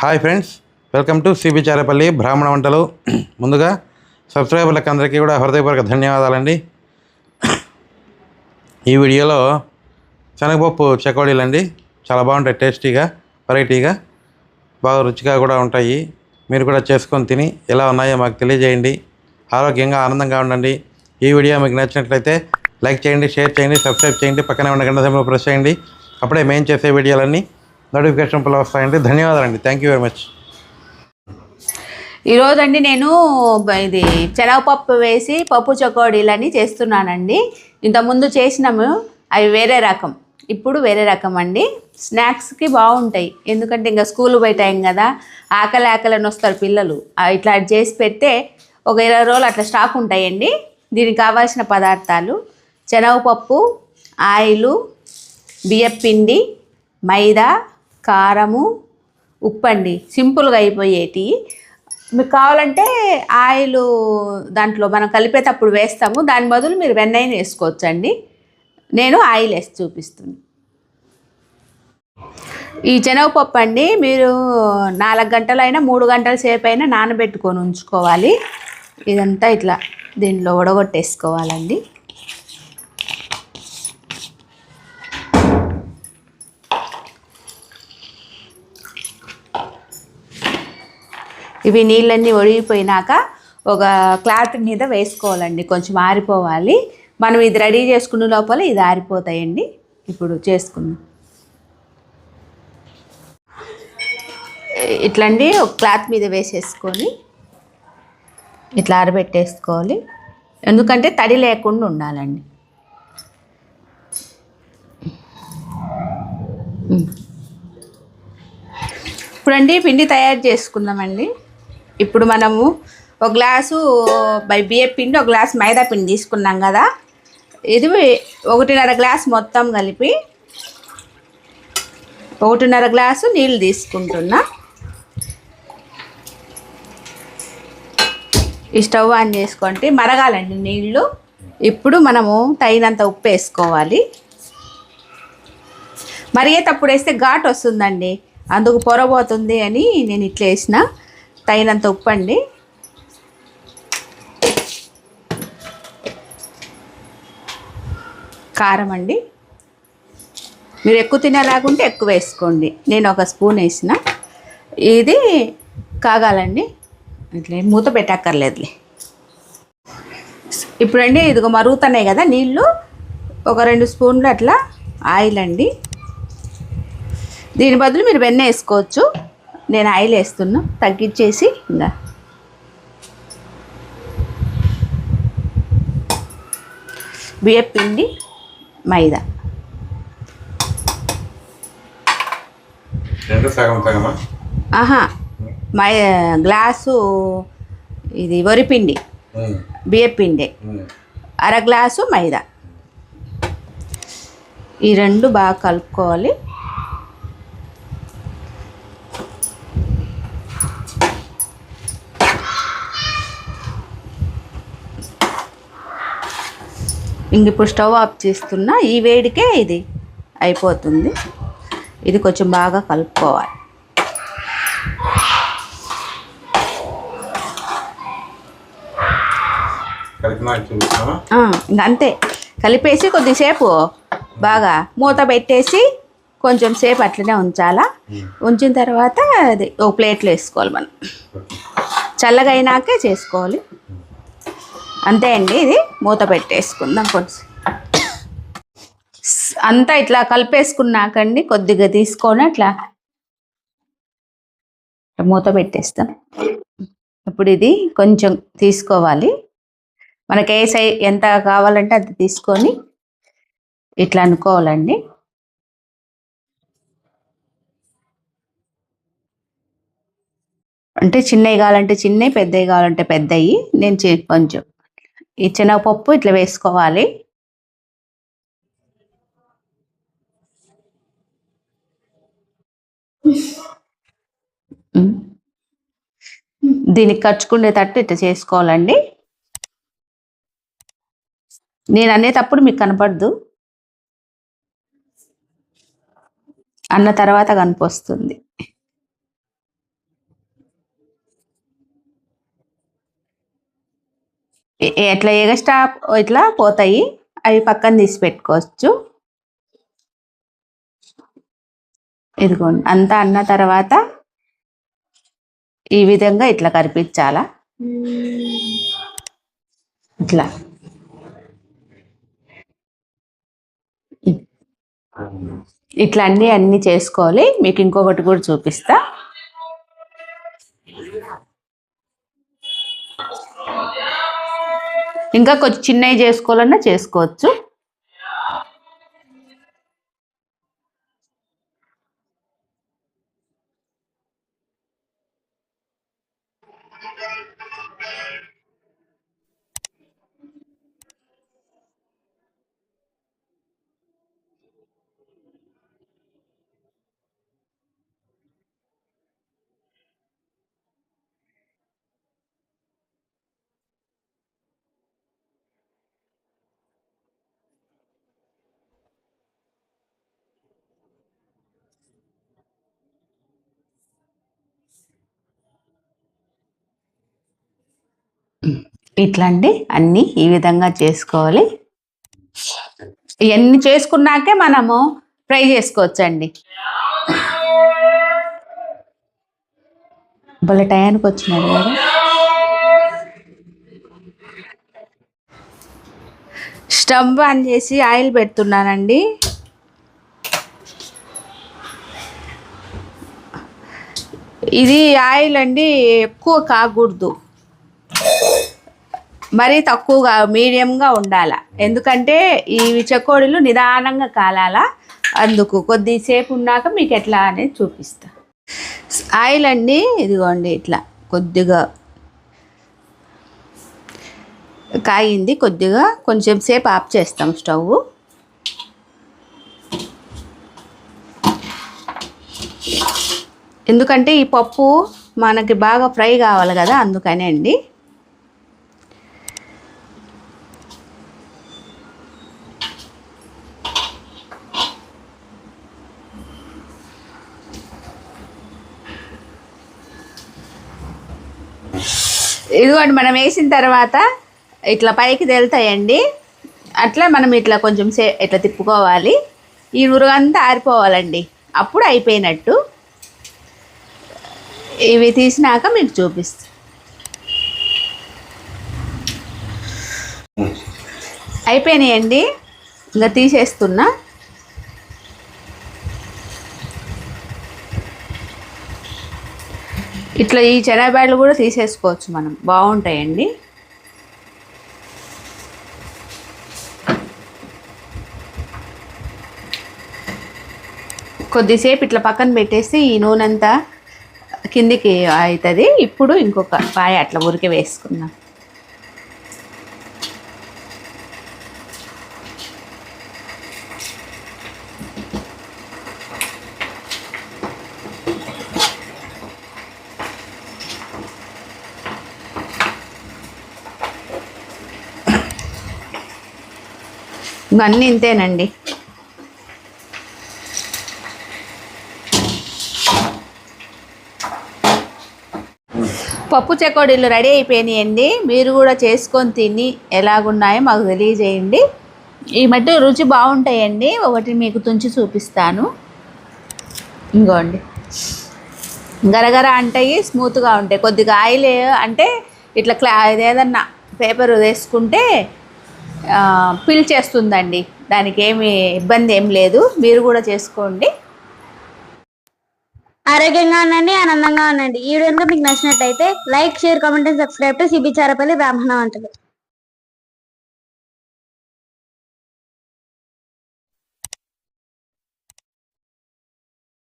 Hi friends welcome to Sibicharapalli Brahmana Vantalu. ముందుగా సబ్స్క్రైబర్లకు అందరికీ కూడా హృదయపూర్వక ధన్యవాదాలండి. ఈ వీడియోలో శనగపప్పు చకోడీలు అండి చాలా బాగుంటాయి టేస్టీగా వెరైటీగా బాగా రుచిగా కూడా ఉంటాయి. మీరు కూడా చేసుకొని తిని ఎలా ఉన్నాయో మాకు తెలియజేయండి. ఆరోగ్యంగా ఆనందంగా ఉండండి. ఈ వీడియో మీకు నచ్చినట్లయితే లైక్ చేయండి షేర్ చేయండి సబ్స్క్రైబ్ చేయండి. పక్కనే ఉన్న గంట సమయంలో ప్రెస్ చేయండి. అప్పుడే మేము చేసే వీడియోలన్నీ నోటిఫికేషన్ వస్తాయండి. ధన్యవాదాలండి. థ్యాంక్ యూ వెరీ మచ్ ఈరోజండి నేను ఇది శనగపప్పు వేసి పప్పు చకోడీలని చేస్తున్నానండి. ఇంతకుముందు చేసినాము అవి వేరే రకం. ఇప్పుడు వేరే రకం అండి. స్నాక్స్కి బాగుంటాయి. ఎందుకంటే ఇంకా స్కూల్ పోయే టైం కదా. ఆకలి ఆకలి అని వస్తారు పిల్లలు. ఇట్లా చేసి పెడితే ఒక ఇరవై రోజులు అట్లా స్టాక్ ఉంటాయండి. దీనికి కావాల్సిన పదార్థాలు శనగపప్పు ఆయిలు బియ్యపిండి మైదా కారము ఉప్పు అండి సింపుల్గా అయిపోయేటి. మీకు కావాలంటే ఆయిల్ దాంట్లో మనం కలిపేటప్పుడు వేస్తాము. దాని బదులు మీరు వెన్నైనా వేసుకోవచ్చండి. నేను ఆయిల్ వేసి చూపిస్తుంది ఈ శనగపప్పు అండి మీరు నాలుగు గంటలైనా మూడు గంటల సేపు అయినా నానబెట్టుకొని ఉంచుకోవాలి. ఇదంతా ఇట్లా దీనిలో ఉడగొట్టేసుకోవాలండి ఇవి నీళ్ళన్నీ ఒడిగిపోయినాక ఒక క్లాత్ మీద వేసుకోవాలండి కొంచెం ఆరిపోవాలి. మనం ఇది రెడీ చేసుకున్న లోపల ఇది ఆరిపోతాయండి. ఇప్పుడు చేసుకుందాం. ఇట్లండి ఒక క్లాత్ మీద వేసేసుకొని ఇట్లా ఆరబెట్టేసుకోవాలి. ఎందుకంటే తడి లేకుండా ఉండాలండి. ఇప్పుడండి పిండి తయారు చేసుకుందామండి. ఇప్పుడు మనము ఒక గ్లాసు బై బియ్య పిండి ఒక గ్లాస్ మైదా పిండి తీసుకున్నాం కదా. ఇది ఒకటిన్నర గ్లాస్ మొత్తం కలిపి ఒకటిన్నర గ్లాసు నీళ్ళు తీసుకుంటున్నా. ఈ స్టవ్ ఆన్ చేసుకుంటే మరగాలండి నీళ్ళు. ఇప్పుడు మనము తగినంత ఉప్పు వేసుకోవాలి. మరిగేటప్పుడు వేస్తే ఘాట్ వస్తుందండి. అందుకు పొరబోతుంది అని నేను ఇట్లా వేసిన. తగినంత ఉప్పు అండి కారం అండి. మీరు ఎక్కువ తినేలాగుంటే ఎక్కువ వేసుకోండి. నేను ఒక స్పూన్ వేసిన. ఇది కాగాలండి. అట్లే మూత పెట్టక్కర్లేదులే. ఇప్పుడండి ఇదిగో మరుగుతున్నాయి కదా నీళ్ళు. ఒక రెండు స్పూన్లు అట్లా ఆయిల్ అండి. దీని బదులు మీరు వెన్న వేసుకోవచ్చు. నేను ఆయిల్ వేస్తున్నా తగ్గించేసి ఇంకా బియ్యం పిండి మైదా. ఆహా మై గ్లాసు ఇది వరిపిండి బియ్యం పిండి. అర గ్లాసు మైదా. ఈ రెండు బాగా కలుపుకోవాలి. ఇంక ఇప్పుడు స్టవ్ ఆఫ్ చేస్తున్నా. ఈ వేడికే ఇది అయిపోతుంది. ఇది కొంచెం బాగా కలుపుకోవాలి. అంతే. కలిపేసి కొద్దిసేపు బాగా మూత పెట్టేసి కొంచెం సేపు అట్లనే ఉంచాలా. ఉంచిన తర్వాత అది ఒక ప్లేట్లో వేసుకోవాలి మనం. చల్లగా అయినాకే చేసుకోవాలి. అంతే అండి ఇది మూత పెట్టేసుకుందాం కొంచెం. అంతా ఇట్లా కలిపేసుకున్నాకండి కొద్దిగా తీసుకొని అట్లా మూత పెట్టేస్తాం. ఇప్పుడు ఇది కొంచెం తీసుకోవాలి. మనకి ఏ సై ఎంత కావాలంటే అది తీసుకొని ఇట్లా అనుకోవాలండి. అంటే చిన్నవి కావాలంటే చిన్నవి పెద్దవి కావాలంటే పెద్దవి నేను కొంచెం ఈ శనగపప్పు ఇట్లా వేసుకోవాలి. దీనికి ఖర్చుకునేటట్టు ఇట్లా చేసుకోవాలండి. నేను అనేటప్పుడు మీకు కనపడదు. అన్న తర్వాత కనిపిస్తుంది. ఎట్లా ఎగస్ట్రా ఇట్లా పోతాయి అవి పక్కన తీసి పెట్టుకోవచ్చు. ఇదిగోండి అంతా అన్న తర్వాత ఈ విధంగా ఇట్లా కరిపించాలా. ఇట్లా. ఇట్లా అన్ని అన్ని చేసుకోవాలి. మీకు ఇంకొకటి కూడా చూపిస్తా. ఇంకా కొంచెం చిన్నవి చేసుకోవాలన్నా చేసుకోవచ్చు. ఇట్లా అండి అన్ని ఈ విధంగా చేసుకోవాలి. ఇవన్నీ చేసుకున్నాకే మనము ఫ్రై చేసుకోవచ్చండి. భలే టయానికి వచ్చినాడు కదా. స్టవ్ ఆన్ చేసి ఆయిల్ పెడుతున్నానండి. ఇది ఆయిల్ అండి ఎక్కువ కాకూడదు. మరీ తక్కువగా మీడియంగా ఉండాల. ఎందుకంటే ఈ చెకోడీలు నిదానంగా కాలాల. అందుకు కొద్దిసేపు ఉన్నాక మీకు ఎట్లా అనేది చూపిస్తా. ఆయిల్ అండి ఇదిగోండి ఇట్లా కొద్దిగా కాయింది కొద్దిగా కొంచెం సేపు ఆఫ్ చేస్తాం స్టవ్. ఎందుకంటే ఈ పప్పు మనకి బాగా ఫ్రై కావాలి కదా అందుకనే అండి. ఇదిగోండి మనం వేసిన తర్వాత ఇట్లా పైకి తేలుతాయండి. అట్లా మనం ఇట్లా కొంచెం సే ఇట్లా తిప్పుకోవాలి. ఈ నురుగంతా ఆరిపోవాలండి. అప్పుడు అయిపోయినట్టు ఇవి తీసినాక మీకు చూపిస్తా. అయిపోయినాయండి. ఇంకా తీసేస్తున్నా. ఇట్లా ఈ చెరాబాయలు కూడా తీసేసుకోవచ్చు మనం. బాగుంటాయండి. కొద్దిసేపు ఇట్లా పక్కన పెట్టేసి ఈ నూనె అంతా కిందికి అవుతుంది ఇప్పుడు ఇంకొక పాయ అట్లా ఉరికి వేసుకుందాం. అన్నీ ఇంతేనండి. పప్పు చెకోడీలు రెడీ అయిపోయినాయండి. మీరు కూడా చేసుకొని తిని ఎలాగున్నాయో మాకు తెలియజేయండి. ఈ మధ్య రుచి బాగుంటాయండి. ఒకటి మీకు తుంచి చూపిస్తాను. ఇంకోండి గరగర అంటాయి స్మూత్గా ఉంటాయి. కొద్దిగా ఆయిల్ అంటే ఇట్లా క్లా ఏదన్నా పేపర్ వేసుకుంటే ఆ, దానికి ఏమి ఇబ్బంది ఏం లేదు. మీరు కూడా చేసుకోండి. ఆరోగ్యంగా ఉండండి ఆనందంగా ఉండండి. ఈ వీడియో మీకు నచ్చినట్లయితే like share comment and subscribe to Sibi Charapalli Brahmana Vantalu.